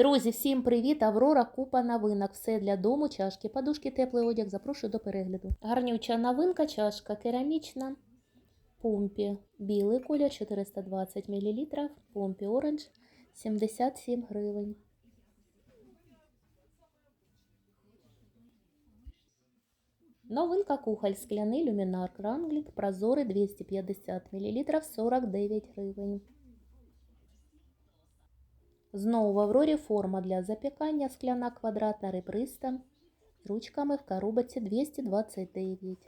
Друзі, всім привіт! Аврора, купа новинок. Все для дому, чашки, подушки, теплий одяг. Запрошую до перегляду. Гарнюча новинка, чашка керамічна. Помпі білий колір 420 мл. Помпі оранж 77 гривень. Новинка кухоль скляний люмінар Кранглік прозорий 250 мл 49 гривень. Знову в Аврорі форма для запікання скляна квадратна ребриста з ручками в коробці 229.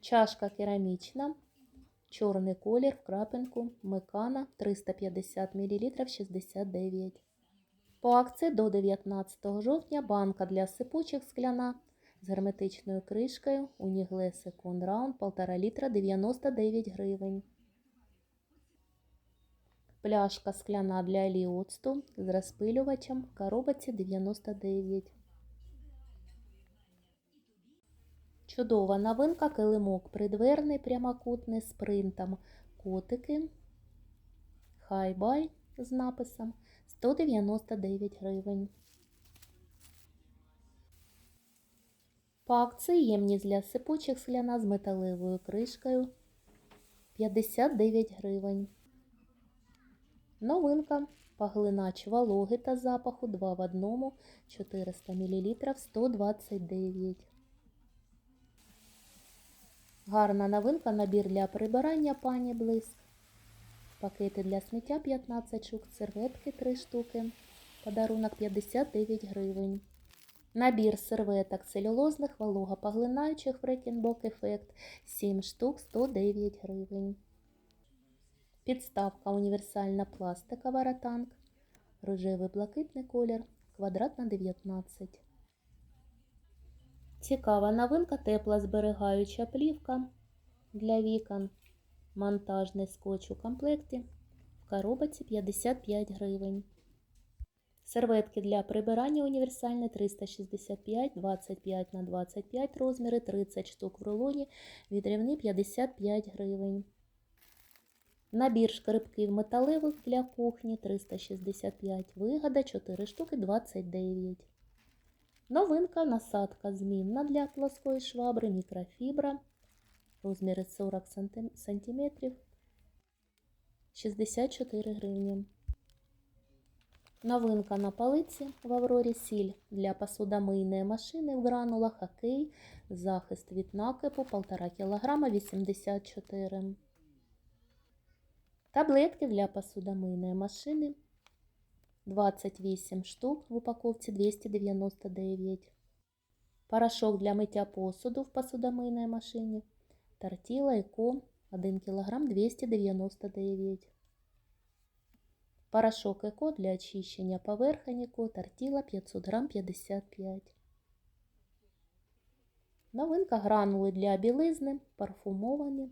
Чашка керамічна. Чорний колір в крапинку. Мекана 350 мл 69. По акції до 19 жовтня банка для сипучих скляна з герметичною кришкою Унігле Second Round 1,5 літра 99 гривень. Пляшка скляна для олії-оцту з розпилювачем коробці 99. Чудова новинка килимок придверний прямокутний з принтом котики. Хай-бай з написом 199 гривень. По акції ємність для сипучих скляна з металевою кришкою 59 гривень. Новинка. Поглинач вологи та запаху 2 в 1 400 мл 129. Гарна новинка. Набір для прибирання пані блиск. Пакети для сміття 15 штук, серветки 3 штуки. Подарунок 59 гривень. Набір серветок целюлозних вологопоглинаючих Фрекінбок Ефект 7 штук 109 гривень. Підставка універсальна пластикова ротанг. Рожевий блакитний колір. Квадрат на 19. Цікава новинка тепла зберігаюча плівка для вікон. Монтажний скотч у комплекті. В коробці 55 гривень. Серветки для прибирання універсальні 365 25 на 25 розміри, 30 штук в рулоні, відрівні 55 гривень. Набір шкарибків металевих для кухні 365 вигода 4 штуки 29. Новинка насадка змінна для плоскої швабри мікрофібра. Розміри 40 см 64 гривні. Новинка на палиці в Аврорі сіль для посудомийної машини в гранулах хокей, захист від накипу 1,5 кг 84 Таблетки для посудомийної машини 28 штук в упаковці 299. Порошок для миття посуду в посудомийній машині. Тортіла Еко 1 кг 299. Порошок Еко для очищення поверхень Еко Тортіла 500 г 55. Новинка гранули для білизни парфумовані.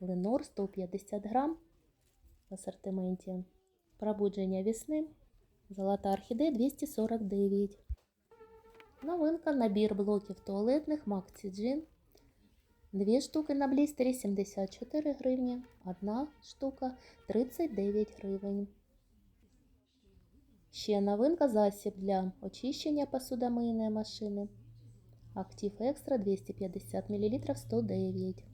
Ленор 150 грам в асортименті. Пробудження весни. Золота орхідея 249. Новинка набір блоків туалетних Maxi Jean. Дві штуки на блістері 74 гривні. Одна штука 39 гривень. Ще новинка засіб для очищення посудомийної машини. Актив Екстра 250 мл 109.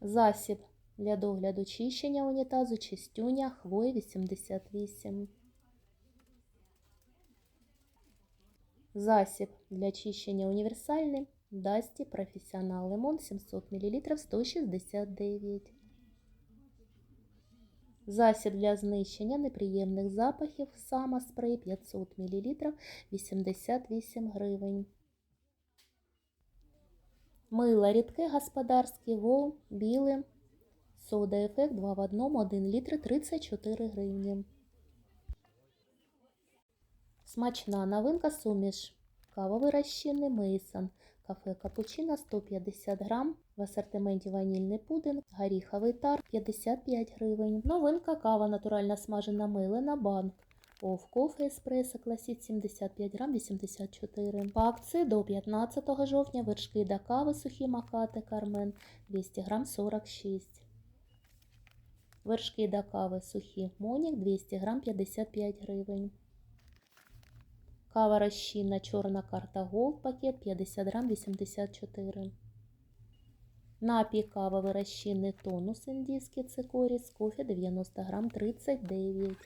Засіб для догляду чищення унітазу чистюня хвой 88. Засіб для чищення універсальний Дасті Професіонал Лимон 700 мл 169. Засіб для знищення неприємних запахів Сама спрей 500 мл 88 гривень. Мило рідке господарське ВО біле. Сода ефект 2 в 1, 1 літр 34 гривні. Смачна новинка суміш. Кавовий розчинний Мейсон. Кафе Капучино 150 грам. В асортименті ванільний пудинг, горіховий тар 55 гривень. Новинка кава натуральна смажена милена банк. Оф кофе еспресо класіт 75 грам 84. По акції до 15 жовтня вершки до кави сухі макати Кармен 200 грам 46. Вершки до кави сухі Монік 200 грам 55 гривень. Кава розчинна чорна карта Голд пакет 50 грам 84. Напій кавовий розчинний тонус індійський цикоріс кофе 90 грам 39.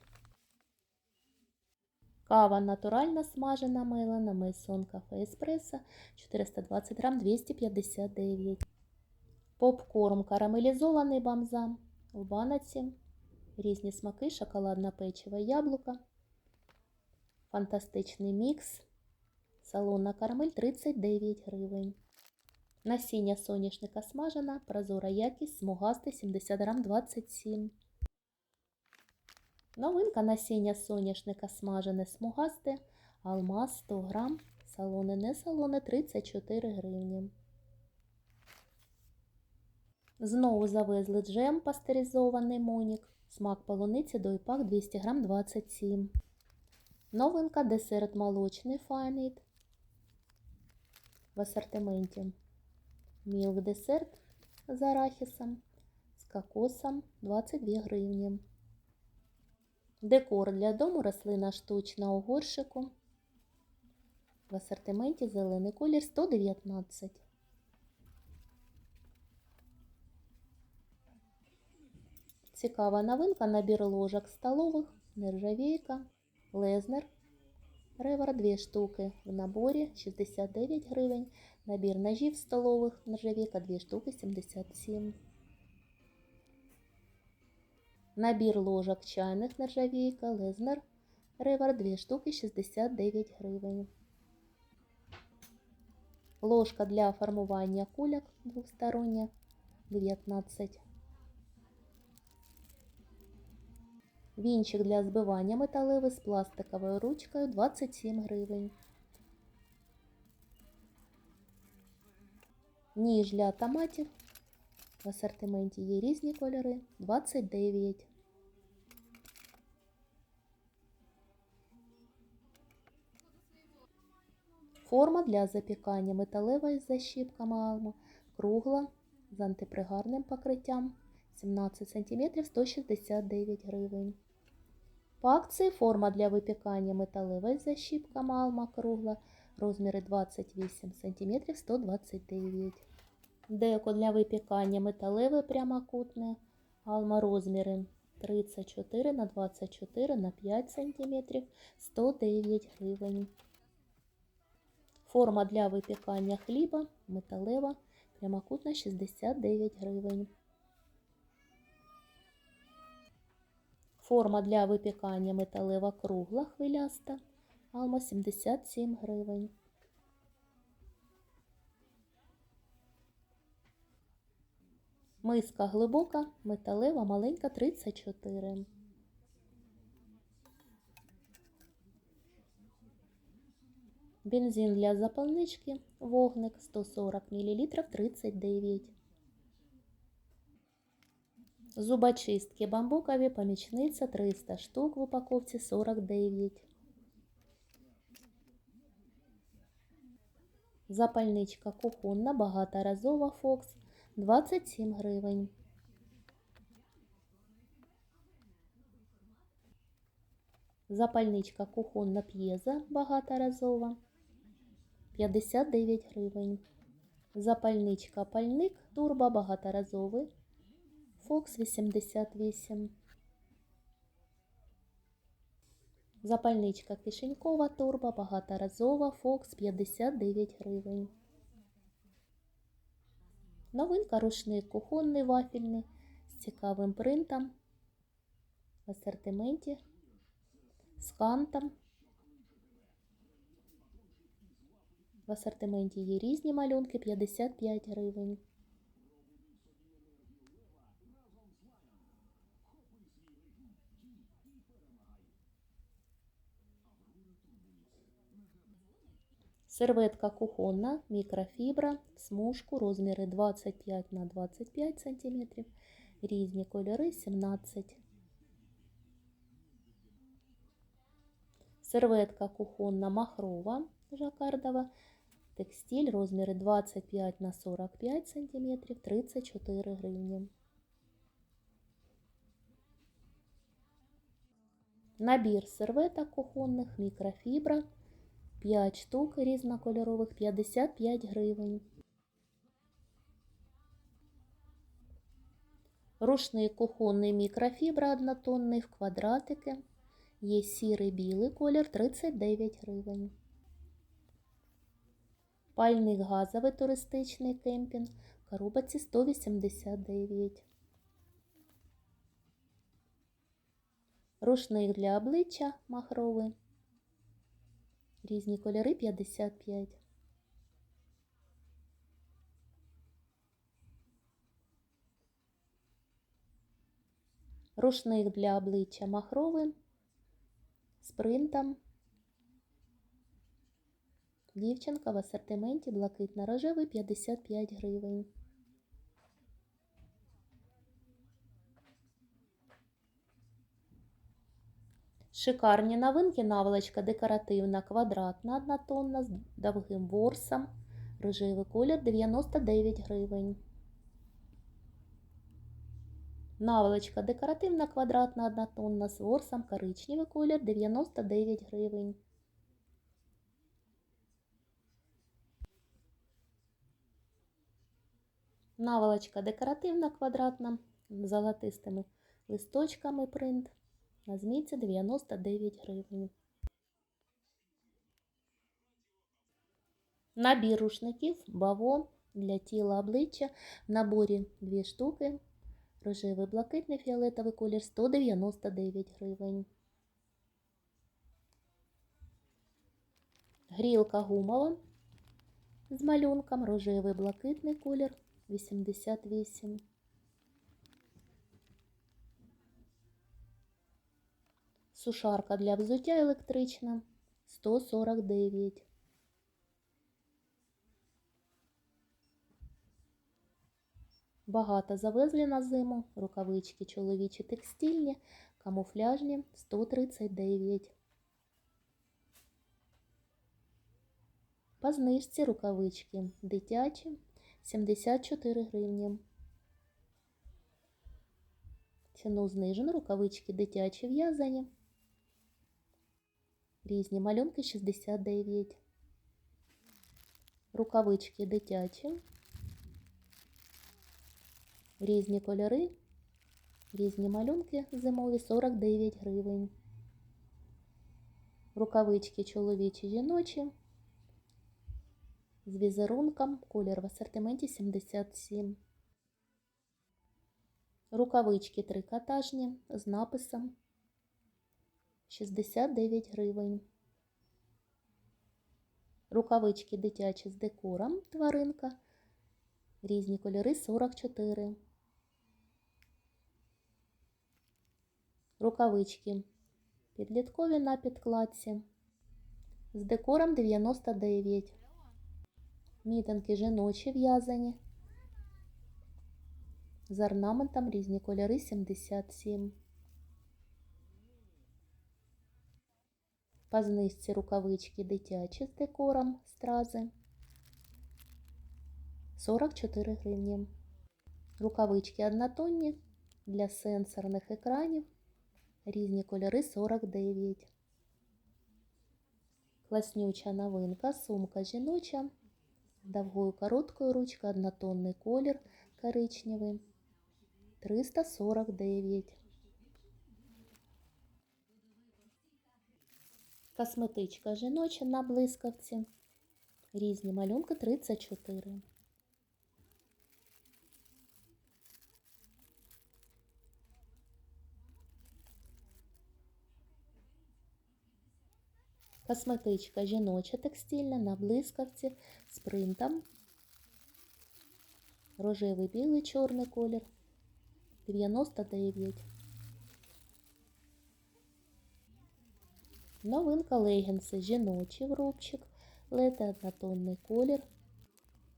Кава натуральна смажена мелена Мейсон кафе еспресо 420 грам 259. Попкорн карамелізований бамзам в баноці. Різні смаки, шоколадне печиво, яблука. Фантастичний мікс. Салонна карамель 39 гривень. Насіння соняшника смажена, прозора якість, смугасте 70 грам 27. Новинка насіння соняшника смажене смугасте, алмаз 100 грам, салони не салони 34 гривні. Знову завезли джем пастеризований монік, смак полуниці дойпак 200 грам 27. Новинка десерт молочний файнейт в асортименті. Мілк десерт з арахісом, з кокосом 22 гривні. Декор для дому рослина штучна у горшику. В асортименті зелений колір 119. Цікава новинка набір ложок столових, нержавійка, лезнер. Ревер 2 штуки в наборі 69 гривень. Набір ножів столових нержавійка 2 штуки 77. Набір ложок чайних нержавійка Лезнер Ревер 2 штуки 69 гривень. Ложка для формування кульок двостороння 19. Вінчик для збивання металевий з пластиковою ручкою 27 гривень. Ніж для томатів. В асортименті є різні кольори 29. Форма для запікання металева із защіпками Alma, кругла з антипригарним покриттям 17 см 169 гривень. По акції форма для випікання металева із защіпками Alma кругла розміри 28 см 129 Деко для випікання металеве прямокутне, алма розміри 34 на 24 на 5 см 109 гривень. Форма для випікання хліба металева прямокутна 69 гривень. Форма для випікання металева кругла хвиляста алма 77 гривень. Миска глибока, металева, маленька 34. Бензин для запальнички, вогник 140 мл 39. Зубочистки бамбукові, помічниця 300 штук в упаковці 49. Запальничка кухонна, багаторазова Фокс 27 гривень. Запальничка кухонна п'єза багаторазова 59 гривень. Запальничка пальник турбо багаторазовий Фокс 88. Запальничка кишенькова турбо багаторазова Фокс 59 гривень. Новинка рушник кухонний вафельний з цікавим принтом в асортименті, з кантом. В асортименті є різні малюнки 55 гривень. Серветка кухонна, мікрофібра, смужку, розміри 25 на 25 см, різні кольори 17. Серветка кухонна махрова, жакардова, текстиль, розміри 25 на 45 см, 34 гривні. Набір серветок кухонних, мікрофібра. 5 штук різнокольорових, 55 гривень. Рушник кухонний мікрофібра однотонний в квадратики. Є сірий білий колір 39 гривень. Пальник газовий туристичний кемпінг в коробці 189. Рушник для обличчя махровий. Різні кольори 55. Рушник для обличчя махровий з принтом. Дівчинка в асортименті блакитно-рожевий 55 гривень. Шикарні новинки, наволочка декоративна, квадратна, однотонна, з довгим ворсом. Рожевий колір 99 гривень. Наволочка декоративна, квадратна, однотонна, з ворсом, коричневий колір 99 гривень. Наволочка декоративна, квадратна, з золотистими листочками принт. На змійці 99 гривень. Набір рушників баво для тіла обличчя. В наборі 2 штуки. Рожевий, блакитний, фіолетовий колір 199 гривень. Грілка гумова з малюнком. Рожевий, блакитний колір 88. Сушарка для взуття електрична 149. Багато завезли на зиму. Рукавички чоловічі текстильні, камуфляжні 139. По знижці рукавички дитячі 74 гривні. Ціну знижено рукавички дитячі в'язані. Різні малюнки 69. Рукавички дитячі. Різні кольори. Різні малюнки зимові 49 гривень. Рукавички чоловічі жіночі. З візерунком. Колір в асортименті 77. Рукавички трикотажні з написом 69 гривень. Рукавички дитячі з декором тваринка. Різні кольори 44. Рукавички підліткові на підкладці. З декором 99. Мітинки жіночі в'язані. З орнаментом різні кольори 77. По знижці рукавички дитячі з декором стрази 44 гривні. Рукавички однотонні для сенсорних екранів. Різні кольори 49. Класнюча новинка, сумка жіноча. Довгою короткою ручкою, однотонний колір коричневий. 349. Косметичка жіноча на блискавці. Різні малюнки 34. Косметичка жіноча текстильна на блискавці з принтом. Рожевий, білий, чорний колір. 99. Новинка легінси жіночий в рубчик. Лети однотонний колір.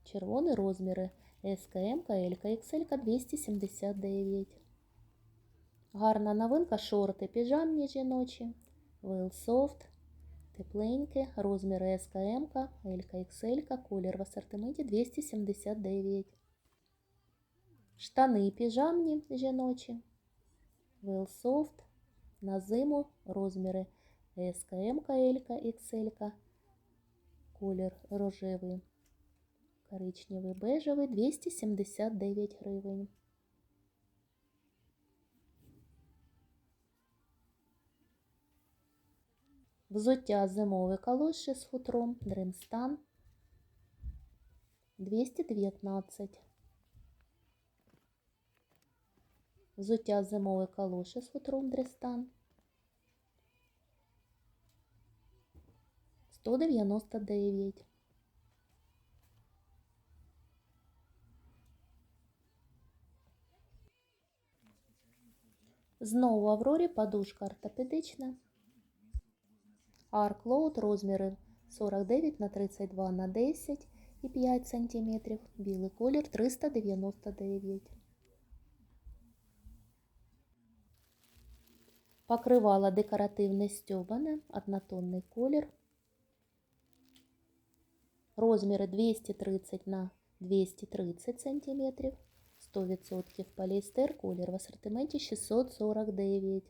Червоні розміри. СКМ, ЛК, XL 279. Гарна новинка шорти піжамні жіночі. Soft. Тепленькі. Розміри СКМ, XL, колір в асортименті 279. Штани піжамні жіночі. Soft На зиму розміри СКМ, ЛК, XL, колір рожевий, коричневий, бежевий 279 гривень. Взуття зимові калоші з хутром Дремстан 219. Взуття зимові калоші з хутром Дрестан 199. Знову Аврорі подушка ортопедична. Арклоуд розміри 49 на 32 на 10 і 5 см. Білий колір 399. Покривало декоративне стьобане, однотонний колір. Розміри 230 на 230 см. 100% поліестер, колір в асортименті 649.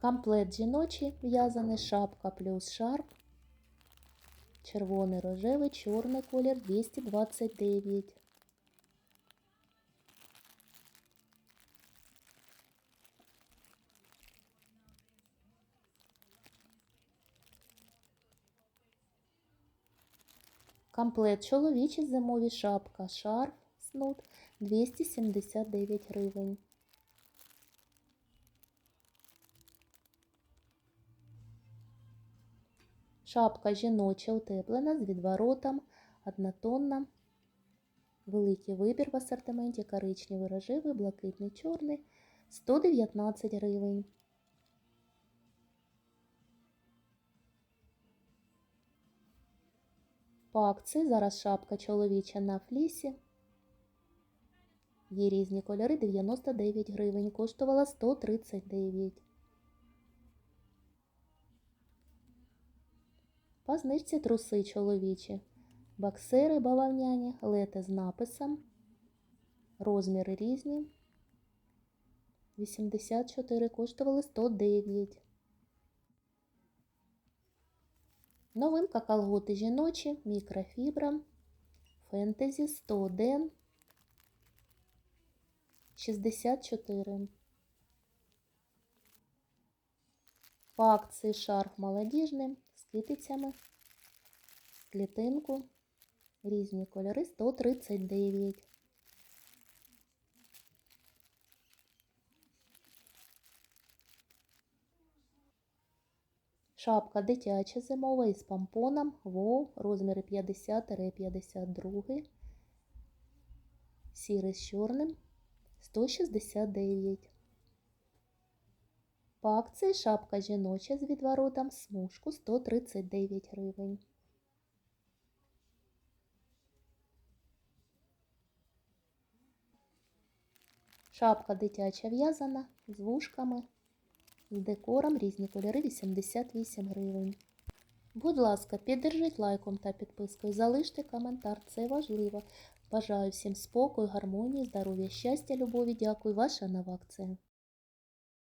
Комплект жіночий в'язаний шапка плюс шарф. Червоний, рожевий, чорний колір 229. Комплект чоловічий зимові шапка, шарф, снуд 279 гривень. Шапка жіноча утеплена з відворотом, однотонна. Великий вибір в асортименті коричневий, рожевий, блакитний, чорний 119 гривень. По акції зараз шапка чоловіча на флісі. Є різні кольори 99 гривень, коштувала 139. По знижці труси чоловічі, боксери бавовняні, лети з написом, розміри різні. 84 коштували 109. Новинка колготи жіночі, мікрофібра, фентезі 101, 64. По акції шарф молодіжний з китицями, клітинку, різні кольори 139. Шапка дитяча зимова із помпоном ВО розміри 50-52. Сірий з чорним 169. По акції шапка жіноча з відворотом смужку 139 гривень. Шапка дитяча в'язана з вушками, з декором різні кольори 88 гривень. Будь ласка, піддержіть лайком та підпискою, залиште коментар, це важливо. Бажаю всім спокою, гармонії, здоров'я, щастя, любові. Дякую, ваша нова акція.